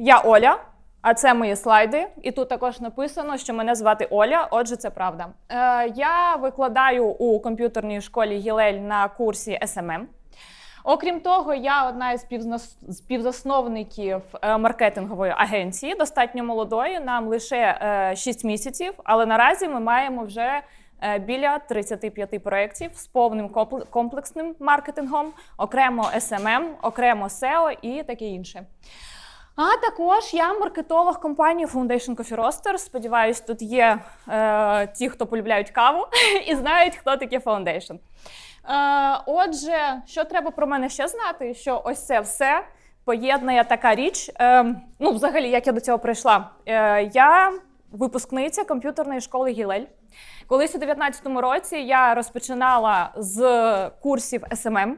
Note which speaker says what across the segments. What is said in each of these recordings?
Speaker 1: я Оля, а це мої слайди. І тут також написано, що мене звати Оля. Отже, це правда. Е, я викладаю у комп'ютерній школі Гілель на курсі SMM. Окрім того, я одна із співзасновників е, маркетингової агенції, достатньо молодої. Нам лише е, 6 місяців, але наразі ми маємо вже е, біля 35 проєктів з повним комплексним маркетингом, окремо SMM, окремо SEO і таке інше. А також я маркетолог компанії Foundation Coffee Roaster. Сподіваюсь, тут є е, ті, хто полюбляють каву і знають, хто таке Foundation. Е, отже, що треба про мене ще знати? Що ось це все поєднує така річ. Е, ну, взагалі, як я до цього прийшла? Е, я випускниця комп'ютерної школи Гілель. Колись у 2019 році я розпочинала з курсів SMM.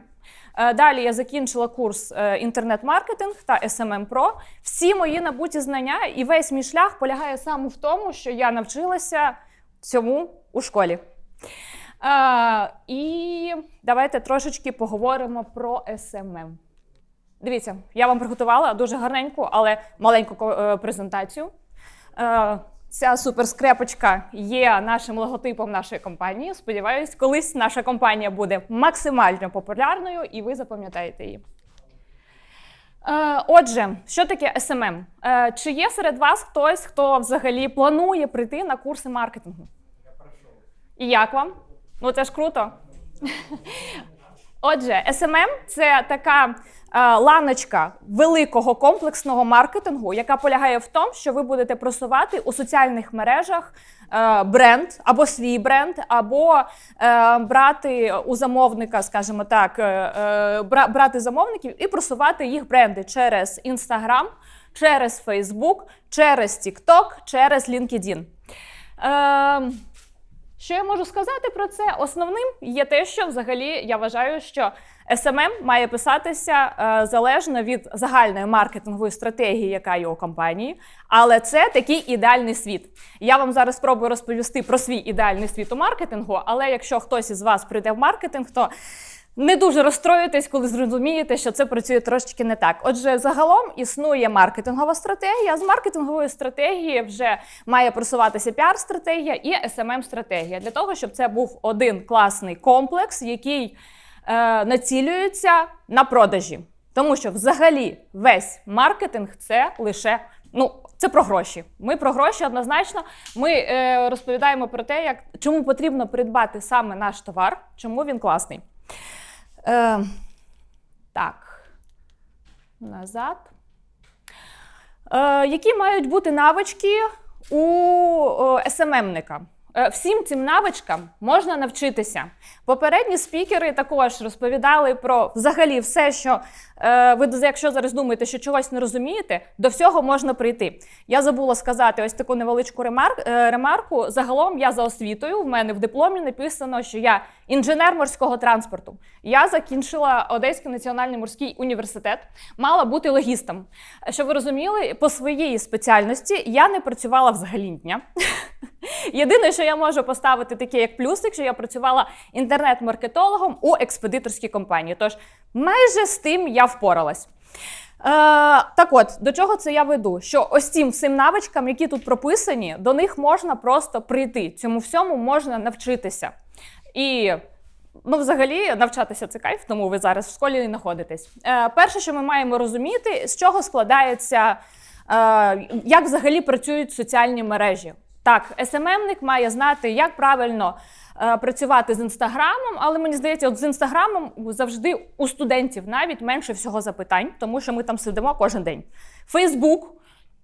Speaker 1: Е, Далі я закінчила курс е, інтернет-маркетинг та SMM Pro. Всі мої набуті знання і весь мій шлях полягає саме в тому, що я навчилася цьому у школі. Е, і давайте трошечки поговоримо про SMM. Дивіться, я вам приготувала дуже гарненьку, але маленьку презентацію. Ця суперскрепочка є нашим логотипом нашої компанії. Сподіваюсь, колись наша компанія буде максимально популярною і ви запам'ятаєте її. Е, Отже, що таке SMM? Е, Чи є серед вас хтось, хто взагалі планує прийти на курси маркетингу? І як вам? Ну це ж круто. Отже, SMM – це така ланочка великого комплексного маркетингу, яка полягає в тому, що ви будете просувати у соціальних мережах е, бренд або свій бренд, або е, брати у замовника, скажімо так, е, е, бра- брати замовників і просувати їх бренди через Instagram, через Facebook, через TikTok, через LinkedIn. Е, що я можу сказати про це? Основним є те, що взагалі я вважаю, що SMM має писатися е, залежно від загальної маркетингової стратегії, яка є у компанії. Але це такий ідеальний світ. Я вам зараз спробую розповісти про свій ідеальний світ у маркетингу. Але якщо хтось із вас прийде в маркетинг, то не дуже розстроїтесь, коли зрозумієте, що це працює трошечки не так. Отже, загалом існує маркетингова стратегія. З маркетингової стратегії вже має просуватися піар-стратегія і SMM-стратегія для того, щоб це був один класний комплекс, який е, націлюється на продажі. Тому що взагалі весь маркетинг це лише ну. Це про гроші. Ми про гроші однозначно. Ми е, розповідаємо про те, як чому потрібно придбати саме наш товар, чому він класний. Е, так. Назад. Е, які мають бути навички у е, СММника? Е, Всім цим навичкам можна навчитися. Попередні спікери також розповідали про взагалі все, що е, ви, якщо зараз думаєте, що чогось не розумієте, до всього можна прийти. Я забула сказати ось таку невеличку ремар, е, ремарку. Загалом я за освітою. В мене в дипломі написано, що я інженер морського транспорту. Я закінчила Одеський національний морський університет, мала бути логістом. Щоб ви розуміли, по своїй спеціальності я не працювала взагалі дня. Єдине, що я можу поставити таке як плюсик, що я працювала інтернет-маркетологом у експедиторській компанії. Тож майже з тим я впоралась. Е, так от, до чого це я веду? Що ось цим всім навичкам, які тут прописані, до них можна просто прийти. Цьому всьому можна навчитися. І ну, взагалі навчатися це кайф, тому ви зараз в школі і знаходитесь. Е, перше, що ми маємо розуміти, з чого складається, е, як взагалі працюють соціальні мережі. Так, СММник має знати, як правильно е, працювати з інстаграмом, але мені здається, от з інстаграмом завжди у студентів навіть менше всього запитань, тому що ми там сидимо кожен день. Фейсбук.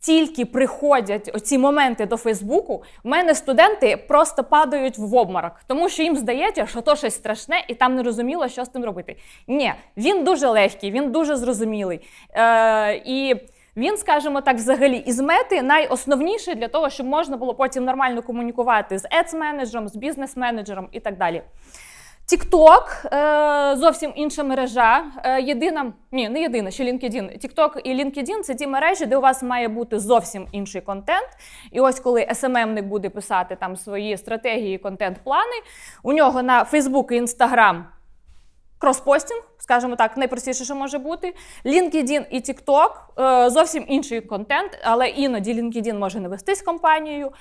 Speaker 1: Тільки приходять оці моменти до Фейсбуку, в мене студенти просто падають в обморок, тому що їм здається, що то щось страшне, і там не розуміло, що з тим робити. Ні, він дуже легкий, він дуже зрозумілий. Е, і він, скажімо так, взагалі із мети найосновніший для того, щоб можна було потім нормально комунікувати з ец-менеджером, з бізнес-менеджером і так далі. TikTok е, зовсім інша мережа. Е, єдина, ні, не єдина, ще LinkedIn. TikTok і LinkedIn – це ті мережі, де у вас має бути зовсім інший контент. І ось коли SMM-ник буде писати там свої стратегії, контент-плани, у нього на Facebook і Instagram кроспостінг, скажімо так, найпростіше, що може бути. LinkedIn і TikTok е, зовсім інший контент, але іноді LinkedIn може не вестись компанією,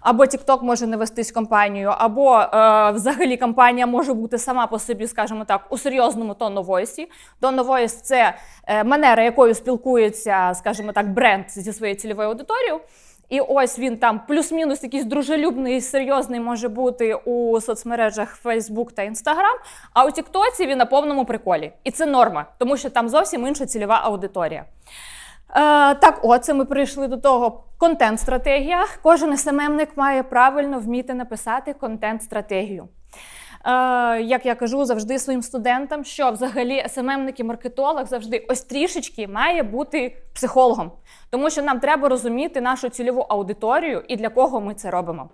Speaker 1: або TikTok може не вестись компанією, або е, взагалі компанія може бути сама по собі, скажімо так, у серйозному voice. Tone – це е, манера, якою спілкується, скажімо так, бренд зі своєю цільовою аудиторією. І ось він там плюс-мінус якийсь дружелюбний, серйозний може бути у соцмережах Facebook та Instagram, а у Тіктоці він на повному приколі. І це норма, тому що там зовсім інша цільова аудиторія. Е, так, оце ми прийшли до того. Контент-стратегія. Кожен СММник має правильно вміти написати контент-стратегію. Е, як я кажу завжди своїм студентам, що взагалі СММник і маркетолог завжди ось трішечки має бути психологом, тому що нам треба розуміти нашу цільову аудиторію і для кого ми це робимо.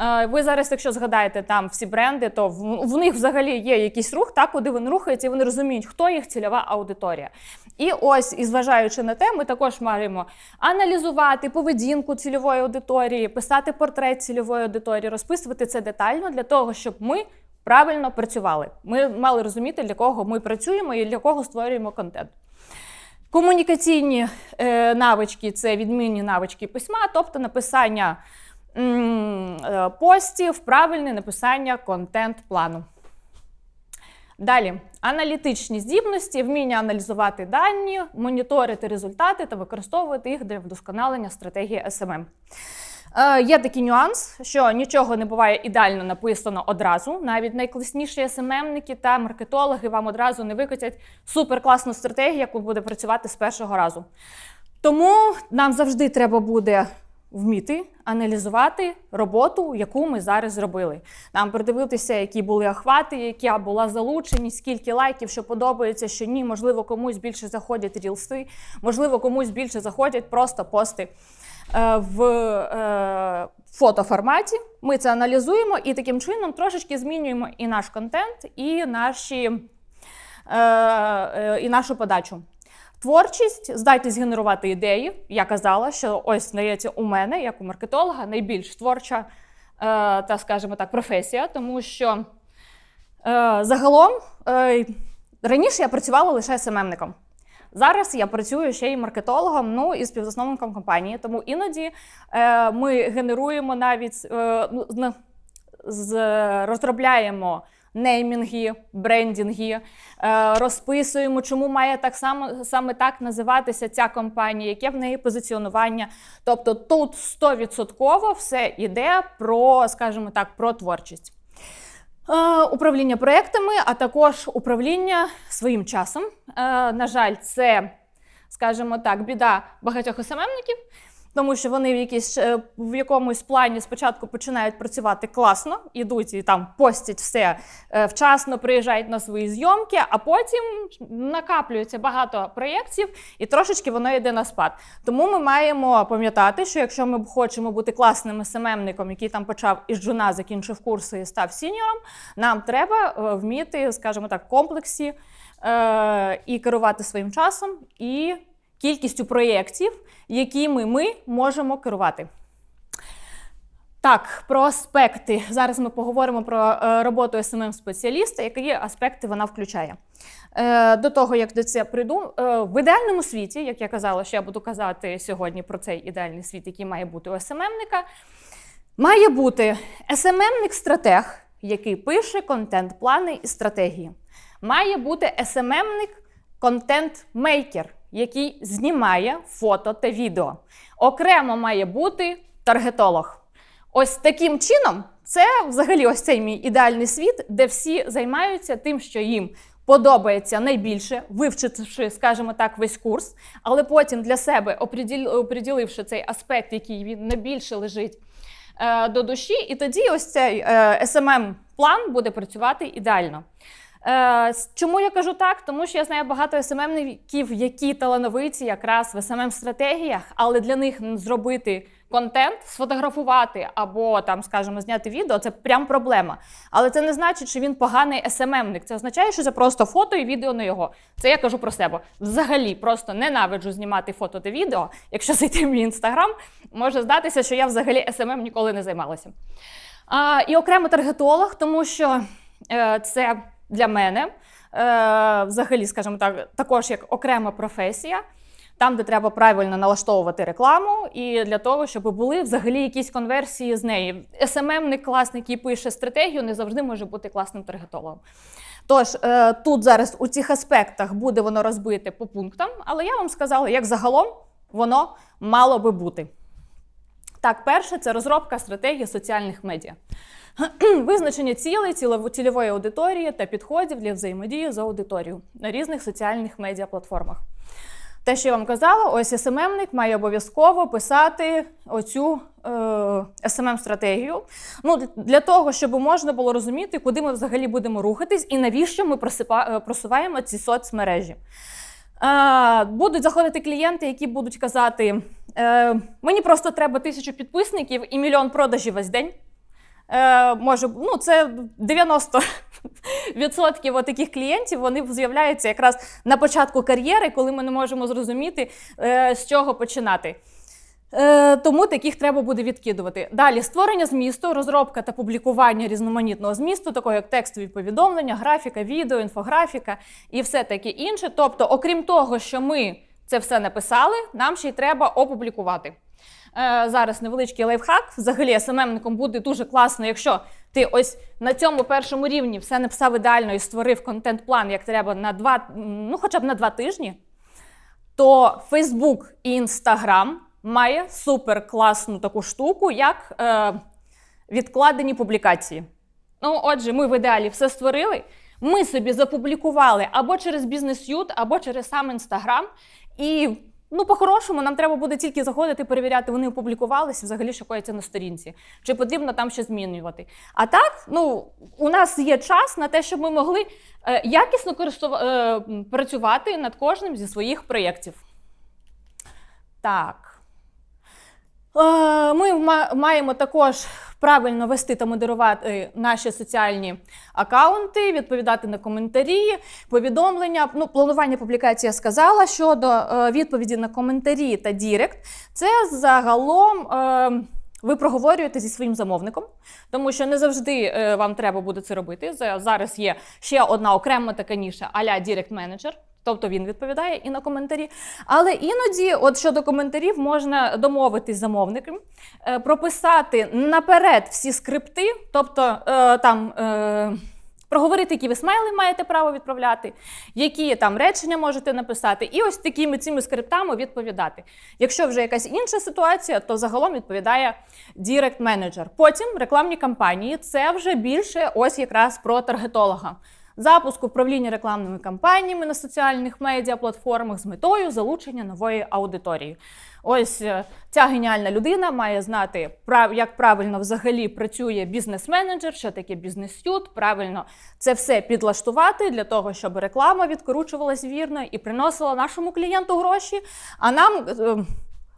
Speaker 1: Е, ви зараз, якщо згадаєте там всі бренди, то в, в них взагалі є якийсь рух, так, куди вони рухаються, і вони розуміють, хто їх цільова аудиторія. І ось, і зважаючи на те, ми також маємо аналізувати поведінку цільової аудиторії, писати портрет цільової аудиторії, розписувати це детально для того, щоб ми правильно працювали. Ми мали розуміти, для кого ми працюємо і для кого створюємо контент. Комунікаційні е, навички це відмінні навички письма, тобто написання е, постів, правильне написання контент-плану. Далі аналітичні здібності, вміння аналізувати дані, моніторити результати та використовувати їх для вдосконалення стратегії SMM. Е, є такий нюанс, що нічого не буває ідеально написано одразу. Навіть найкласніші СММники та маркетологи вам одразу не викотять суперкласну стратегію, яку буде працювати з першого разу. Тому нам завжди треба буде вміти аналізувати роботу, яку ми зараз зробили. Нам придивитися, які були охвати, яка була залученість, скільки лайків, що подобається, що ні. Можливо, комусь більше заходять рілси, можливо, комусь більше заходять просто пости в е, фотоформаті. Ми це аналізуємо і таким чином трошечки змінюємо і наш контент, і, наші, е, е, і нашу подачу. Творчість, здатність генерувати ідеї. Я казала, що ось здається, у мене, як у маркетолога, найбільш творча е, та, скажімо так, професія, тому що е, загалом е, раніше я працювала лише СММником. Зараз я працюю ще й маркетологом, ну і співзасновником компанії. Тому іноді е, ми генеруємо навіть е, ну, з- розробляємо неймінги, брендінги, е, розписуємо, чому має так само саме так називатися ця компанія, яке в неї позиціонування. Тобто тут 100% все йде про, скажімо так, про творчість. Е, Управління проектами, а також управління своїм часом. Е, На жаль, це, скажімо так, біда багатьох СММників, тому що вони в, якійсь, е, в якомусь плані спочатку починають працювати класно, ідуть і там постять все е, вчасно, приїжджають на свої зйомки, а потім накаплюється багато проєктів і трошечки воно йде на спад. Тому ми маємо пам'ятати, що якщо ми хочемо бути класним СММником, який там почав із джуна, закінчив курси і став сіньором, нам треба е, вміти, скажімо так, комплексі і керувати своїм часом, і кількістю проєктів, якими ми можемо керувати. Так, про аспекти. Зараз ми поговоримо про е, роботу smm спеціаліста які аспекти вона включає. Е, до того, як до цього прийду, е, в ідеальному світі, як я казала, що я буду казати сьогодні про цей ідеальний світ, який має бути у СММника, має бути СММник-стратег, який пише контент-плани і стратегії. Має бути СММник контент-мейкер, який знімає фото та відео. Окремо має бути таргетолог. Ось таким чином, це взагалі ось цей мій ідеальний світ, де всі займаються тим, що їм подобається найбільше, вивчивши, скажімо так, весь курс, але потім для себе оприділивши цей аспект, який він найбільше лежить е, до душі, і тоді ось цей е, smm план буде працювати ідеально. Е, Чому я кажу так? Тому що я знаю багато СММників, які талановиті якраз в smm стратегіях але для них зробити контент, сфотографувати або там, скажімо, зняти відео це прям проблема. Але це не значить, що він поганий СММник. Це означає, що це просто фото і відео на його. Це я кажу про себе. Взагалі просто ненавиджу знімати фото та відео. Якщо зайти в мій інстаграм, може здатися, що я взагалі СММ ніколи не займалася. А, і окремо таргетолог, тому що е, це для мене, е, взагалі, скажімо так, також як окрема професія. Там, де треба правильно налаштовувати рекламу, і для того, щоб були взагалі якісь конверсії з неї. СММник класний, який пише стратегію, не завжди може бути класним таргетологом. Тож е, тут зараз у цих аспектах буде воно розбите по пунктам, але я вам сказала, як загалом воно мало би бути. Так, перше це розробка стратегії соціальних медіа. Визначення цілей, цільової аудиторії та підходів для взаємодії з аудиторією на різних соціальних медіаплатформах. Те, що я вам казала, ось СММник має обов'язково писати оцю е, SMM-стратегію. Ну, для- того, щоб можна було розуміти, куди ми взагалі будемо рухатись і навіщо ми е, просуваємо ці соцмережі. Е, будуть заходити клієнти, які будуть казати: е, мені просто треба тисячу підписників і мільйон продажів весь день. Е, може, ну, це 90 відсотків таких клієнтів вони з'являються якраз на початку кар'єри, коли ми не можемо зрозуміти, е, з чого починати. Е, Тому таких треба буде відкидувати. Далі створення змісту, розробка та публікування різноманітного змісту, такого як текстові повідомлення, графіка, відео, інфографіка і все таке інше. Тобто, окрім того, що ми це все написали, нам ще й треба опублікувати. Е, зараз невеличкий лайфхак. Взагалі, СММником буде дуже класно, якщо ти ось на цьому першому рівні все написав ідеально і створив контент-план, як треба на два, ну хоча б на два тижні, то Facebook і Instagram має супер класну таку штуку, як е, відкладені публікації. Ну, отже, ми в ідеалі все створили. Ми собі запублікували або через бізнес-ют, або через сам інстаграм. І ну, по-хорошому, нам треба буде тільки заходити, перевіряти, вони опублікувалися, взагалі що коїться на сторінці, чи потрібно там щось змінювати. А так, ну, у нас є час на те, щоб ми могли е, якісно користува- е, працювати над кожним зі своїх проєктів. Так. Е, Ми маємо також правильно вести та модерувати наші соціальні акаунти, відповідати на коментарі, повідомлення. Ну, планування публікації я сказала щодо е, відповіді на коментарі та Дірект. Це загалом. Ви проговорюєте зі своїм замовником, тому що не завжди е, вам треба буде це робити. Зараз є ще одна окрема така ніша а-ля Direct Manager, тобто він відповідає і на коментарі. Але іноді, от щодо коментарів, можна домовитись замовником, е, прописати наперед всі скрипти, тобто е, там. Проговорити, які ви смайли маєте право відправляти, які там речення можете написати, і ось такими цими скриптами відповідати. Якщо вже якась інша ситуація, то загалом відповідає Direct Manager. Потім рекламні кампанії це вже більше ось якраз про таргетолога. Запуск управління рекламними кампаніями на соціальних медіаплатформах з метою залучення нової аудиторії. Ось е, ця геніальна людина має знати, як правильно взагалі працює бізнес-менеджер, що таке бізнес-ют, правильно це все підлаштувати для того, щоб реклама відкручувалась вірно і приносила нашому клієнту гроші. А нам е,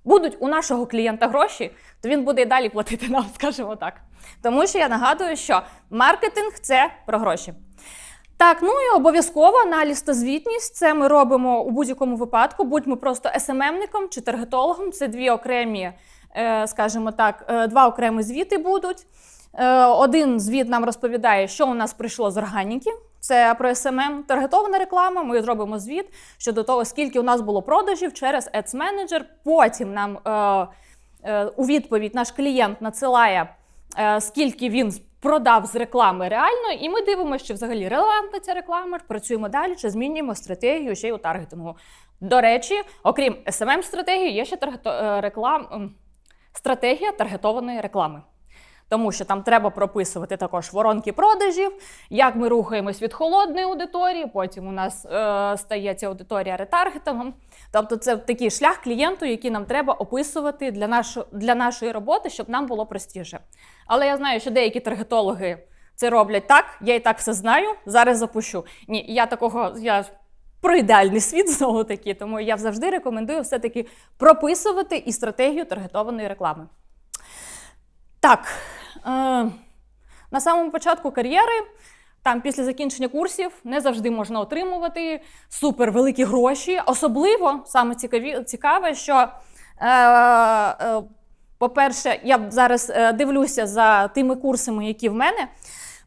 Speaker 1: будуть у нашого клієнта гроші, то він буде і далі платити нам, скажімо так. Тому що я нагадую, що маркетинг це про гроші. Так, ну і обов'язково аналіз та звітність. Це ми робимо у будь-якому випадку, будь ми просто СММником чи таргетологом. Це дві окремі, е, скажімо так, е, два окремі звіти будуть. Е, Один звіт нам розповідає, що у нас прийшло з органіки. Це про SMM. Таргетована реклама. Ми зробимо звіт щодо того, скільки у нас було продажів через Ads Manager. Потім нам у відповідь наш клієнт надсилає, скільки він продав з реклами реально, і ми дивимося, чи взагалі релевантна ця реклама, працюємо далі, чи змінюємо стратегію ще й у таргетингу. До речі, окрім smm стратегії є ще таргето, е, реклам, стратегія таргетованої реклами. Тому що там треба прописувати також воронки продажів, як ми рухаємось від холодної аудиторії, потім у нас е, стає аудиторія ретаргетингом. Тобто це такий шлях клієнту, який нам треба описувати для, нашу, для нашої роботи, щоб нам було простіше. Але я знаю, що деякі таргетологи це роблять так, я і так все знаю, зараз запущу. Ні, я такого я про ідеальний світ знову таки, тому я завжди рекомендую все-таки прописувати і стратегію таргетованої реклами. Так, е, на самому початку кар'єри, там після закінчення курсів, не завжди можна отримувати супервеликі гроші. Особливо саме цікаві, цікаве, що, е, е, по-перше, я зараз е, дивлюся за тими курсами, які в мене.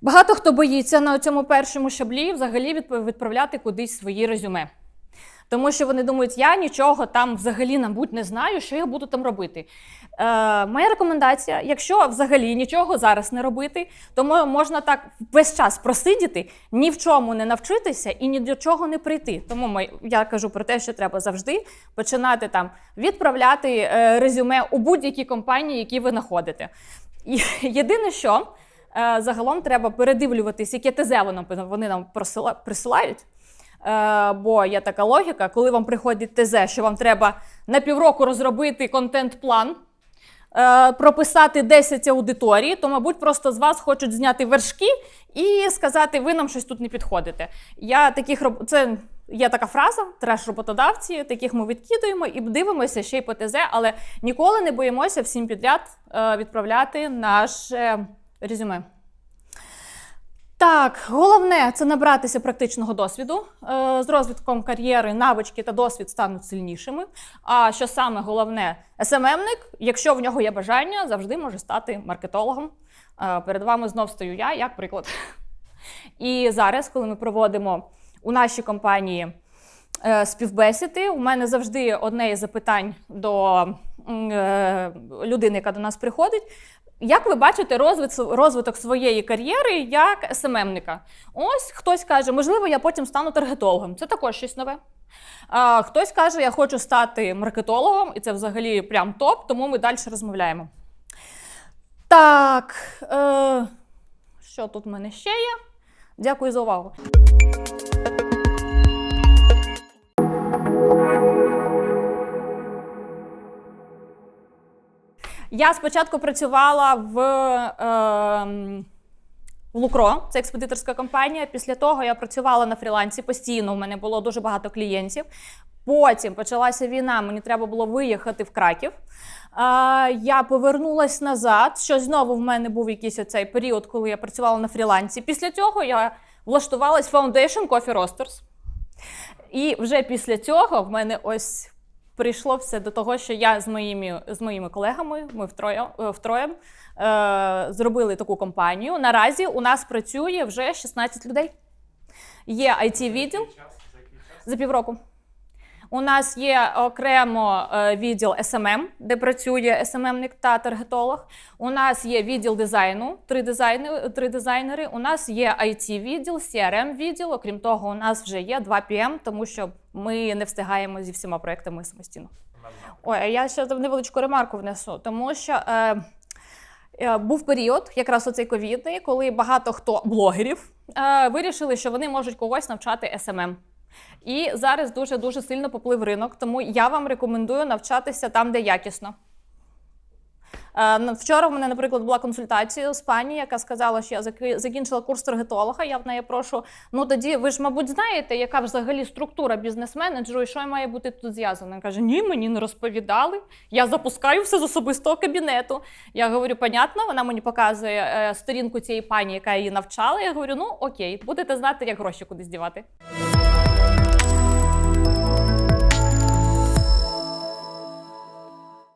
Speaker 1: Багато хто боїться на цьому першому шаблі взагалі відп- відправляти кудись свої резюме. Тому що вони думають, я нічого там взагалі, мабуть, не знаю, що я буду там робити. Е, моя рекомендація: якщо взагалі нічого зараз не робити, то можна так весь час просидіти, ні в чому не навчитися і ні до чого не прийти. Тому ми, я кажу про те, що треба завжди починати там відправляти е, резюме у будь-які компанії, які ви знаходите. Єдине, що е, загалом треба передивлюватись, яке ТЗ вони нам присила- присилають. Е, бо є така логіка, коли вам приходить ТЗ, що вам треба на півроку розробити контент-план, е, прописати 10 аудиторій, то, мабуть, просто з вас хочуть зняти вершки і сказати, ви нам щось тут не підходите. Я таких. Це є така фраза, треш роботодавці, таких ми відкидуємо і дивимося ще й по ТЗ, але ніколи не боїмося всім підряд е, відправляти наше резюме. Так, головне це набратися практичного досвіду. Е, З розвитком кар'єри, навички та досвід стануть сильнішими. А що саме головне, СММник, якщо в нього є бажання, завжди може стати маркетологом. Е, Перед вами знов стою я, як приклад. І зараз, коли ми проводимо у нашій компанії е, співбесіди, у мене завжди одне із запитань до людини, яка до нас приходить. Як ви бачите розвит- розвиток своєї кар'єри як СММника? Ось хтось каже, можливо, я потім стану таргетологом. Це також щось нове. А, хтось каже, я хочу стати маркетологом, і це взагалі прям топ, тому ми далі розмовляємо. Так, е, що тут в мене ще є? Дякую за увагу. Я спочатку працювала в, е, в Лукро, це експедиторська компанія. Після того я працювала на фрілансі постійно. У мене було дуже багато клієнтів. Потім почалася війна, мені треба було виїхати в Краків. Я повернулася назад. Що знову в мене був якийсь оцей період, коли я працювала на фрілансі. Після цього я влаштувалась в Foundation Coffee Roasters. І вже після цього в мене ось прийшло все до того, що я з моїми, з моїми колегами, ми втроє, втроє втроєм, е, зробили таку компанію. Наразі у нас працює вже 16 людей. Є IT-відділ за півроку. У нас є окремо е, відділ SMM, де працює SMM-ник та таргетолог. У нас є відділ дизайну, три, дизайни, три дизайнери. У нас є IT-відділ, CRM-відділ. Окрім того, у нас вже є два PM, тому що ми не встигаємо зі всіма проектами самостійно. Ой, я ще невеличку ремарку внесу, тому що. Е, Е, Був період, якраз оцей ковідний, коли багато хто блогерів е, вирішили, що вони можуть когось навчати SMM. І зараз дуже дуже сильно поплив ринок, тому я вам рекомендую навчатися там, де якісно. Е, Вчора в мене, наприклад, була консультація з пані, яка сказала, що я закінчила курс таргетолога. Я в неї прошу. Ну тоді ви ж, мабуть, знаєте, яка взагалі структура бізнес-менеджеру і що має бути тут зв'язано. Вона каже: Ні, мені не розповідали. Я запускаю все з особистого кабінету. Я говорю, понятно, вона мені показує е, сторінку цієї пані, яка її навчала. Я говорю, ну окей, будете знати, як гроші кудись дівати.